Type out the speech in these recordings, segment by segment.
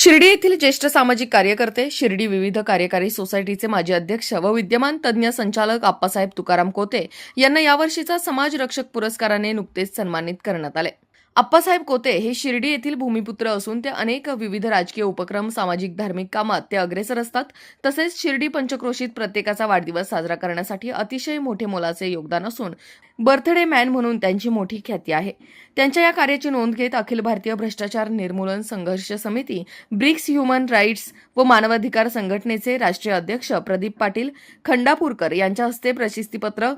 शिर्डी येथील ज्येष्ठ सामाजिक कार्यकर्ते शिर्डी विविध कार्यकारी सोसायटीचे माजी अध्यक्ष व विद्यमान तज्ज्ञ संचालक आप्पासाहेब तुकाराम कोते यांना यावर्षीचा समाज रक्षक पुरस्काराने नुकतेच सन्मानित करण्यात आले. आप्पासाहेब कोते हे शिर्डी येथील भूमिपुत्र असून ते अनेक विविध राजकीय उपक्रम सामाजिक धार्मिक कामात ते अग्रेसर असतात. तसेच शिर्डी पंचक्रोशीत प्रत्येकाचा वाढदिवस साजरा करण्यासाठी अतिशय मोठे मोलाचे योगदान असून बर्थडे मॅन म्हणून त्यांची मोठी ख्याती आहे. त्यांच्या या कार्याची नोंद घेत अखिल भारतीय भ्रष्टाचार निर्मूलन संघर्ष समिती ब्रिक्स ह्युमन राईट्स व मानवाधिकार संघटनेचे राष्ट्रीय अध्यक्ष प्रदीप पाटील खंडापूरकर यांच्या हस्ते प्रशस्तीपत्र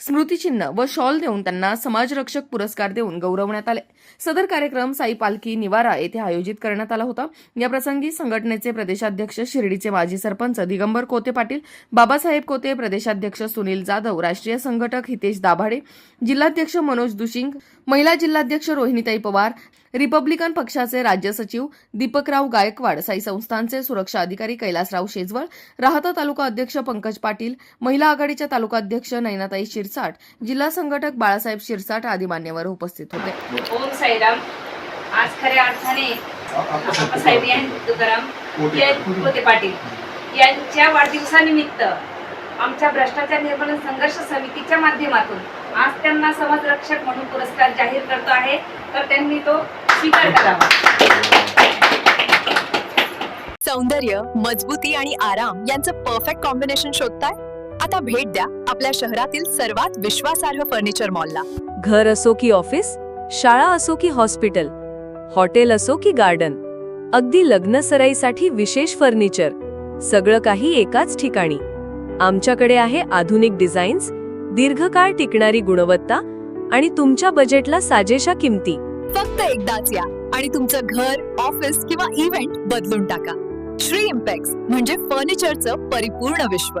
स्मृतिचिन्ह व शॉल देऊन त्यांना समाजरक्षक पुरस्कार देऊन गौरवण्यात आले. सदर कार्यक्रम साई पालखी निवारा येथे आयोजित करण्यात आला होता. या प्रसंगी संघटनेचे प्रदेशाध्यक्ष शिर्डीचे माजी सरपंच दिगंबर कोते पाटील बाबासाहेब कोते प्रदेशाध्यक्ष सुनील जाधव राष्ट्रीय संघटक हितेश दाभाडे जिल्हाध्यक्ष मनोज दुशिंग महिला जिल्हाध्यक्ष रोहिणीताई पवार रिपब्लिकन पक्षाचे राज्य सचिव दीपकराव गायकवाड साई संस्थांचे सुरक्षा अधिकारी कैलासराव शेजवळ राहता तालुका अध्यक्ष पंकज पाटील महिला आघाडीच्या तालुका अध्यक्ष नैनाताई शिरसाट जिल्हा संघटक बाळासाहेब शिरसाट आदी मान्यवर उपस्थित होते. ओम साईराम. आज खऱ्या अर्थाने आप्पासाहेब तुकाराम पाटील. यांच्या वाढदिवसानिमित्त आमच्या भ्रष्टाचार निर्मूलन संघर्ष समितीच्या माध्यमातून आज त्यांना समाजरक्षक म्हणून पुरस्कार जाहीर करतो आहे. तर त्यांनी तो स्वीकार करावा. सौंदर्य मजबूती आणि आराम यांचं परफेक्ट कॉम्बिनेशन शोधताय? आता भेट द्या आपल्या शहरातील सर्वात विश्वासार्ह फर्निचर मॉलला घर असो की ऑफिस शाळा असो की हॉस्पिटल हॉटेल असो की गार्डन अगदी लग्न सराईसाठी विशेष फर्निचर सगळं काही एकाच ठिकाणी. आमच्याकडे आहे आधुनिक डिझाईन्स दीर्घकाळ टिकणारी गुणवत्ता आणि तुमच्या बजेटला साजेशा किमती. फक्त एकदाच या आणि तुमचं घर ऑफिस किंवा इव्हेंट बदलून टाका. श्री इम्पॅक्स म्हणजे फर्निचरचं परिपूर्ण विश्व.